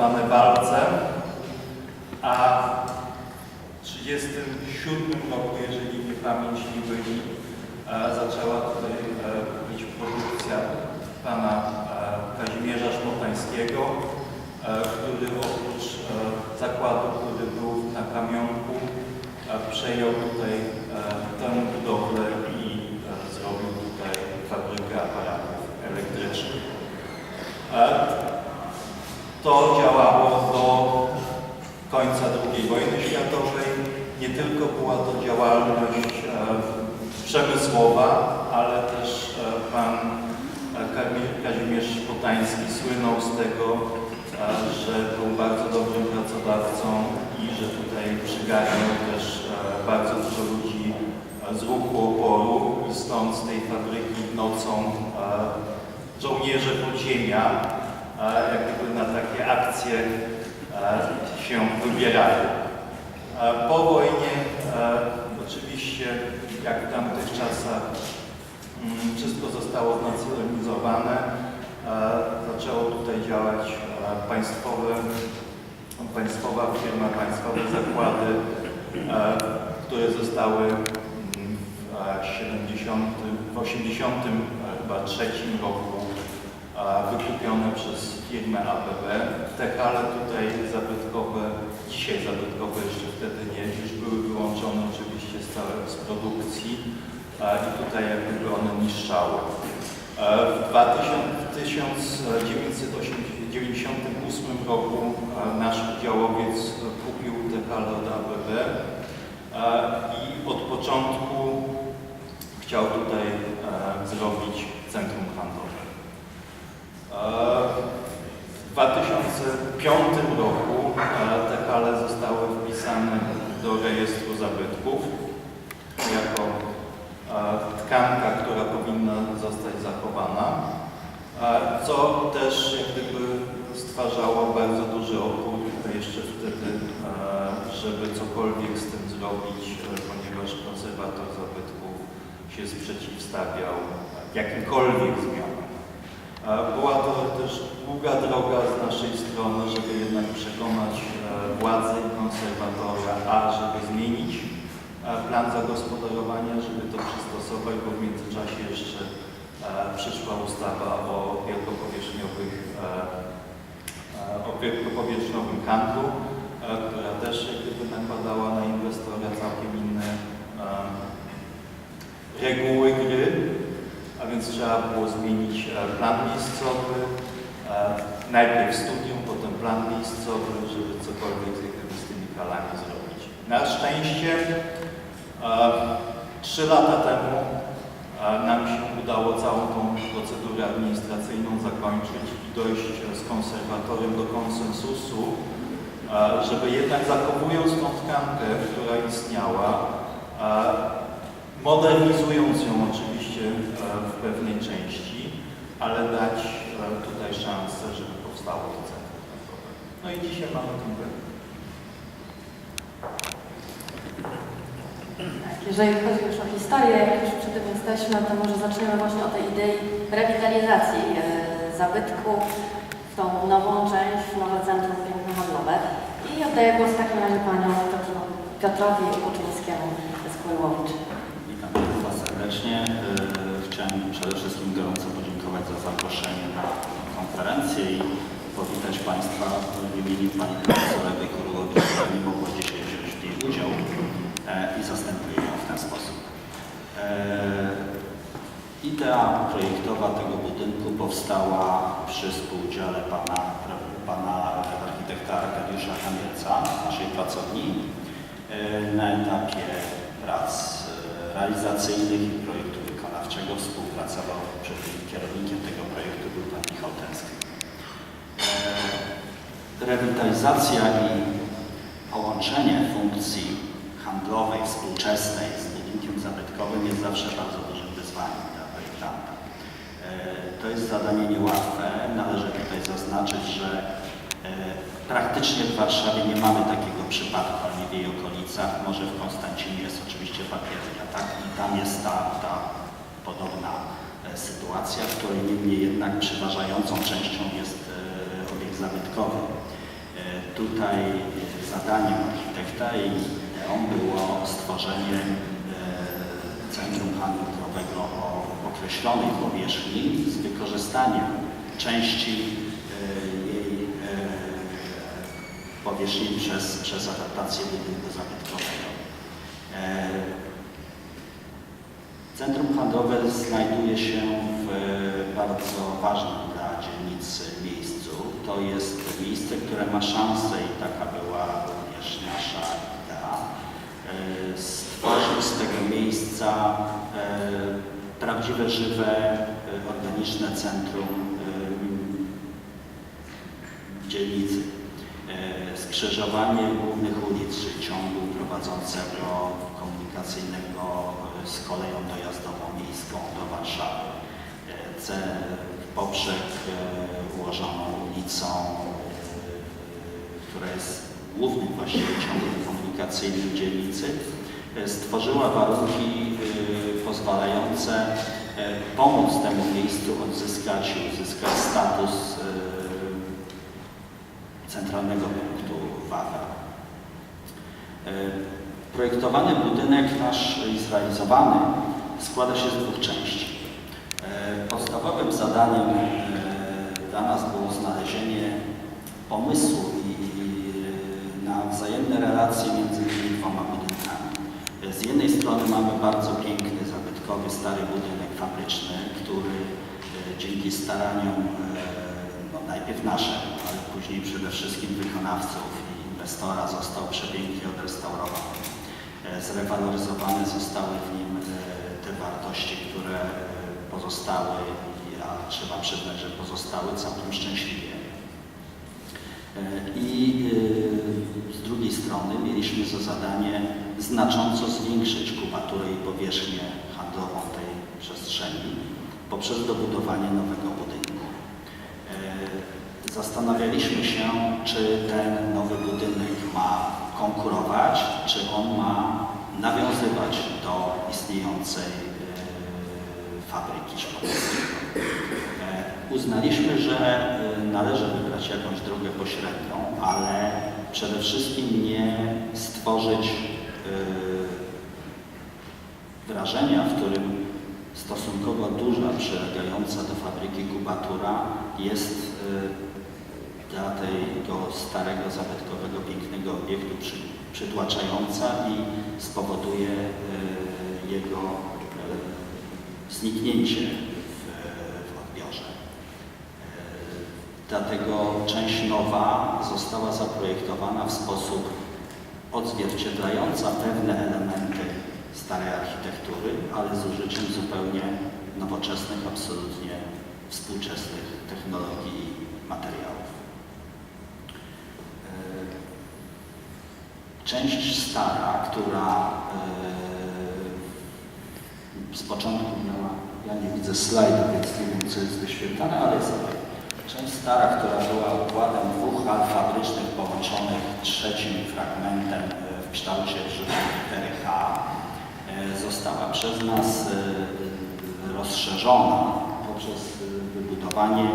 w walce, a w 1937 roku, jeżeli mnie pamięć nie e, zaczęła tutaj e, być produkcja pana e, Kazimierza Szpotańskiego, e, który oprócz zakładu, który był na kamionku, przejął tutaj tę budowlę i e, zrobił tutaj fabrykę aparatów elektrycznych. E, To działało do końca II wojny światowej. Nie tylko była to działalność e, przemysłowa, ale też e, pan e, Kazimierz Szpotański słynął z tego, że był bardzo dobrym pracodawcą i że tutaj przygarniał też bardzo dużo ludzi z ruchu oporu i stąd z tej fabryki nocą żołnierze podziemia jak gdyby na takie akcje się wybierali. E, Po wojnie e, oczywiście, jak w tamtych czasach, mm, wszystko zostało znacjonalizowane. E, Zaczęło tutaj działać państwowe, państwowa firma, państwowe zakłady, które zostały mm, w 70, w 80 chyba trzecim roku wykupione przez firmę ABB. Te hale tutaj zabytkowe, dzisiaj zabytkowe jeszcze wtedy nie, już były wyłączone oczywiście z, z produkcji i tutaj jak gdyby one niszczały. E, W 1998 roku e, nasz udziałowiec kupił te hale od ABB e, i od początku chciał tutaj zrobić centrum handlowe. W 2005 roku e, hale zostały wpisane do rejestru zabytków jako e, tkanka, która powinna zostać zachowana, e, co też jak gdyby stwarzało bardzo duży opór jeszcze wtedy, e, żeby cokolwiek z tym zrobić, ponieważ konserwator zabytków się sprzeciwstawiał jakimkolwiek zmianom. Była to też długa droga z naszej strony, żeby jednak przekonać e, władze i konserwatora, a żeby zmienić e, plan zagospodarowania, żeby to przystosować, bo w międzyczasie jeszcze e, przyszła ustawa o wielkopowierzchniowych, o wielkopowierzchniowym handlu, która też jak gdyby nakładała na inwestora całkiem inne reguły gry, a więc trzeba było zmienić plan miejscowy, najpierw studium, potem plan miejscowy, żeby cokolwiek z tymi halami zrobić. Na szczęście e, trzy lata temu e, nam się udało całą tą procedurę administracyjną zakończyć i dojść z konserwatorem do konsensusu, e, żeby jednak zachowując tą tkankę, która istniała, modernizując ją oczywiście w pewnej części, ale dać tutaj szansę, żeby powstało to. No i dzisiaj mamy ten pewność. Tak, Jeżeli chodzi już o historię, jak już przy tym jesteśmy, to może zaczniemy właśnie od tej idei rewitalizacji e, zabytku w tą nową część, w nowe centrum piękno-handlowe. I oddaję głos w takim razie panią Piotrowi, Kuczyńskiemu z Kujłowicz. Witam Państwa serdecznie. Yy, Chciałem przede wszystkim gorąco podziękować za zaproszenie na konferencję i powitać Państwa w imieniu Pani Profesor Ewy Kurłowicz, która nie mogła dzisiaj wziąć w niej udział e, i zastępuję ją w ten sposób. E, Idea projektowa tego budynku powstała przy współudziale pana, pana architekta Arkadiusza Kamierca, naszej pracowni, e, na etapie prac realizacyjnych i projektu wykonawczego współpracował tym kierownikiem tego projektu był pan Michał Tęskny. Rewitalizacja i połączenie funkcji handlowej, współczesnej z budynkiem zabytkowym jest zawsze bardzo dużym wyzwaniem dla projektanta. E, To jest zadanie niełatwe. Należy tutaj zaznaczyć, że e, praktycznie w Warszawie nie mamy takiego przypadku, ani w jej okolicach. Może w Konstancinie jest oczywiście papieria, tak? I tam jest ta, ta podobna e, sytuacja, w której niemniej jednak przeważającą częścią jest obiekt zabytkowy. Tutaj zadaniem architekta i ideą było stworzenie e, centrum handlowego o określonej powierzchni z wykorzystaniem części e, jej e, powierzchni przez, przez adaptację budynku zabytkowego. E, Centrum handlowe znajduje się w bardzo ważnym dla dzielnicy miejscu. To jest miejsce, które ma szansę i taka była również nasza idea, e, stworzyć z tego miejsca e, prawdziwe, żywe, e, organiczne centrum dzielnicy. Skrzyżowanie głównych ulic, czyli ciągu prowadzącego komunikacyjnego z koleją dojazdową miejską do Warszawy. Poprzek e, ułożoną ulicą, e, która jest głównym właściwie ciągiem komunikacyjnym dzielnicy, e, stworzyła warunki pozwalające pomóc temu miejscu odzyskać, uzyskać status centralnego punktu. E, Projektowany budynek nasz i zrealizowany składa się z dwóch części. E, Podstawowym zadaniem e, dla nas było znalezienie pomysłu i i na wzajemne relacje między tymi dwoma budynkami. E, Z jednej strony mamy bardzo piękny, zabytkowy, stary budynek fabryczny, który e, dzięki staraniom e, no najpierw naszym, ale później przede wszystkim wykonawców i inwestora został przepięknie odrestaurowany. E, Zrewaloryzowane zostały w nim e, te wartości, które e, pozostały, a trzeba przyznać, że pozostały całkiem szczęśliwie. E, I e, z drugiej strony mieliśmy za zadanie znacząco zwiększyć kubaturę i powierzchnię handlową tej przestrzeni poprzez dobudowanie nowego budynku. E, Zastanawialiśmy się, czy ten nowy budynek ma konkurować, czy on ma nawiązywać do istniejącej fabryki szpachowskiej. E, Uznaliśmy, że e, należy wybrać jakąś drogę pośrednią, ale przede wszystkim nie stworzyć e, wrażenia, w którym stosunkowo duża, przylegająca do fabryki kubatura jest dla tego starego, zabytkowego, pięknego obiektu przy, przytłaczająca i spowoduje jego zniknięcie w, w odbiorze. E, Dlatego część nowa została zaprojektowana w sposób odzwierciedlająca pewne elementy starej architektury, ale z użyciem zupełnie nowoczesnych, absolutnie współczesnych technologii i materiałów. E, Część stara, która e, z początku miała, ja nie widzę slajdu, więc nie wiem, co jest wyświetlane, ale jest. Część stara, która była układem dwóch hal fabrycznych połączonych trzecim fragmentem e, w kształcie litery H, e, została przez nas e, rozszerzona poprzez wybudowanie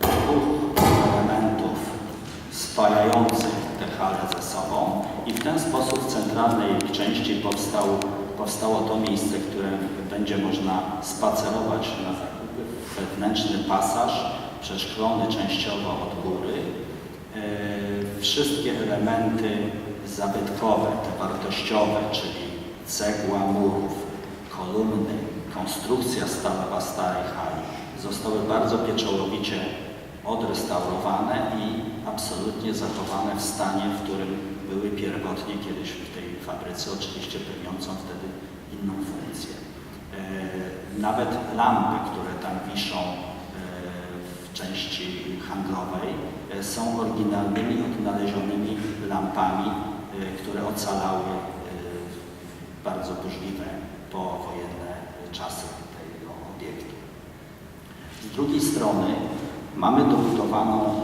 dwóch elementów spajających te hale ze sobą i w ten sposób w centralnej części powstał, powstało to miejsce, które będzie można spacerować na zakupy. Wewnętrzny pasaż przeszklony częściowo od góry. E, Wszystkie elementy zabytkowe, te wartościowe, czyli cegła murów, kolumny, konstrukcja stalowa starej hali zostały bardzo pieczołowicie odrestaurowane i absolutnie zachowane w stanie, w którym były pierwotnie kiedyś w tej fabryce, oczywiście pełniącą wtedy inną funkcję. E, Nawet lampy, które tam wiszą e, w części handlowej, e, są oryginalnymi, odnalezionymi lampami, które ocalały bardzo burzliwe powojenne czasy tego obiektu. Z drugiej strony mamy dobudowaną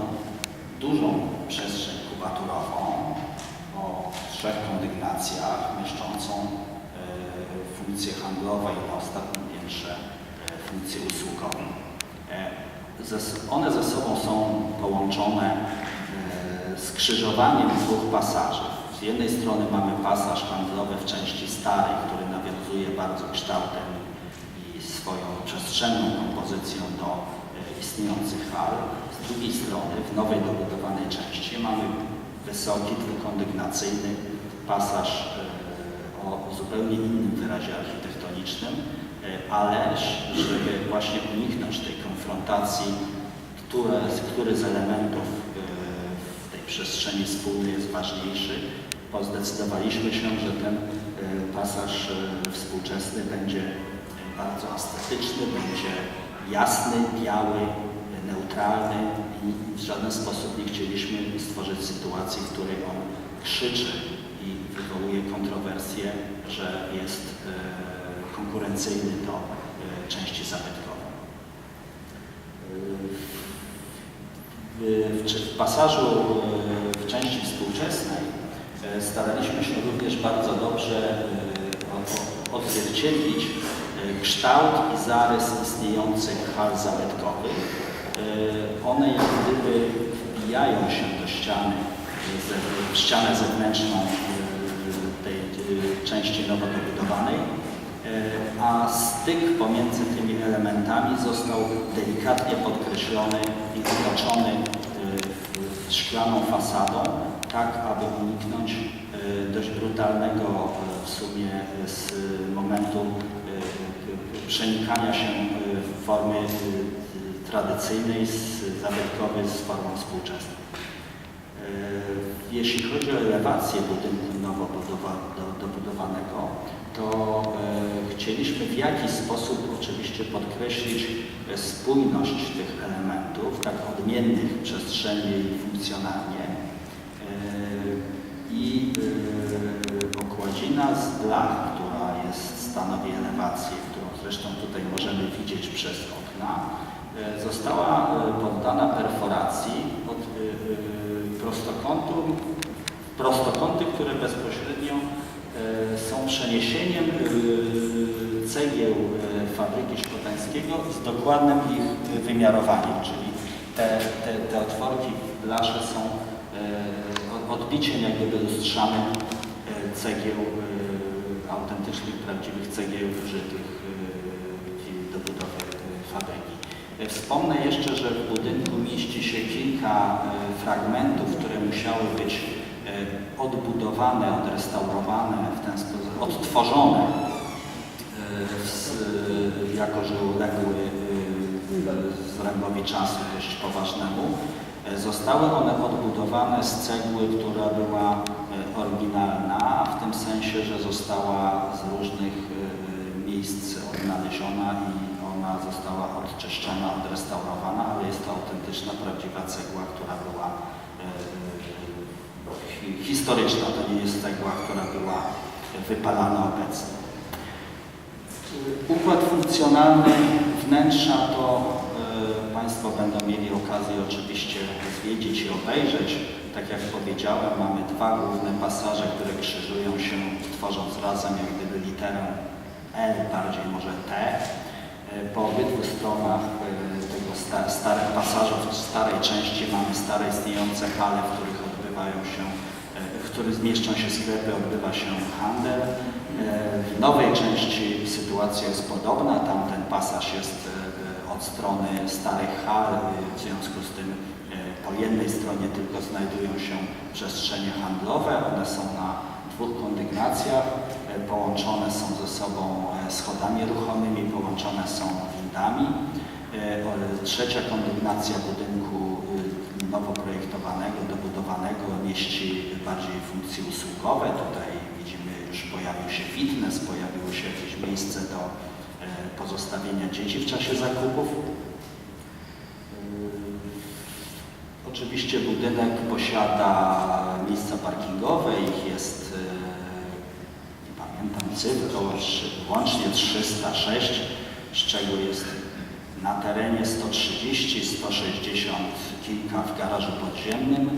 dużą przestrzeń kubaturową o trzech kondygnacjach mieszczącą e, funkcje handlowe i na ostatnim piętrze e, funkcje usługowe. E, one ze sobą są połączone skrzyżowaniem dwóch pasaży. Z jednej strony mamy pasaż handlowy w części starej, który nawiązuje bardzo kształtem i swoją przestrzenną kompozycją do istniejących hal. Z drugiej strony w nowej dobudowanej części mamy wysoki, dwukondygnacyjny pasaż e, o zupełnie innym wyrazie architektonicznym, e, ale żeby właśnie uniknąć tej konfrontacji, które, który z elementów e, w tej przestrzeni wspólnej jest ważniejszy, bo zdecydowaliśmy się, że ten pasaż współczesny będzie bardzo estetyczny, będzie jasny, biały, neutralny i w żaden sposób nie chcieliśmy stworzyć sytuacji, w której on krzyczy i wywołuje kontrowersje, że jest e, konkurencyjny do e, części zabytkowej. W, czy w pasażu e, w części współczesnej staraliśmy się również bardzo dobrze odzwierciedlić kształt i zarys istniejących hal zabytkowych. E, One jak gdyby wbijają się do ściany, e, w ścianę zewnętrzną e, tej e, części nowo dobudowanej. E, a styk pomiędzy tymi elementami został delikatnie podkreślony i otoczony e, szklaną fasadą, tak aby uniknąć e, dość brutalnego e, w sumie e, z momentu e, przenikania się w formy tradycyjnej, z zabytkowej z formą współczesną. E, Jeśli chodzi o elewację budynku nowo budowa- do- dobudowanego, to e, chcieliśmy w jakiś sposób oczywiście podkreślić spójność tych elementów, tak odmiennych przestrzennie i funkcjonalnie. I okładzina z blach, która jest, stanowi elewację, zresztą tutaj możemy widzieć przez okna, e, została e, poddana perforacji od e, prostokątu, prostokąty, które bezpośrednio są przeniesieniem cegieł fabryki Szkotańskiego z dokładnym ich wymiarowaniem, czyli te, te, te otworki blasze są od- odbiciem jak gdyby lustrzanym cegieł, autentycznych, prawdziwych cegieł użytych dobudowie e, fabryki. E, Wspomnę jeszcze, że w budynku mieści się kilka e, fragmentów, które musiały być odbudowane, odrestaurowane, w ten sposób odtworzone, jako że uległy zrębowi czasu dość poważnemu. Zostały one odbudowane z cegły, która była oryginalna, w tym sensie, że została z różnych miejsc odnaleziona i ona została odczyszczona, odrestaurowana, ale jest to autentyczna, prawdziwa cegła, która była e, hi- historyczna. To nie jest cegła, która była wypalana obecnie. Układ funkcjonalny wnętrza to e, Państwo będą mieli okazję oczywiście zwiedzić i obejrzeć. Tak jak powiedziałem, mamy dwa główne pasaże, które krzyżują się, tworząc razem jak gdyby literę L, bardziej może T. E, Po obydwu stronach e, tego sta, starych pasażów, w starej części mamy stare istniejące hale, w których odbywają się, e, w których zmieszczą się sklepy, odbywa się handel. W nowej części sytuacja jest podobna, tam ten pasaż jest od strony starych hal, w związku z tym po jednej stronie tylko znajdują się przestrzenie handlowe, one są na dwóch kondygnacjach, połączone są ze sobą e, schodami ruchomymi, połączone są windami. E, Trzecia kondygnacja budynku nowo projektowanego, dobudowanego mieści bardziej funkcje usługowe. Tutaj widzimy już pojawił się fitness, pojawiło się jakieś miejsce do e, pozostawienia dzieci w czasie zakupów. Oczywiście budynek posiada miejsca parkingowe, ich jest, e, pamiętam. Cyfr, trzy- łącznie 306, z czego jest na terenie 130, 160 kilka w garażu podziemnym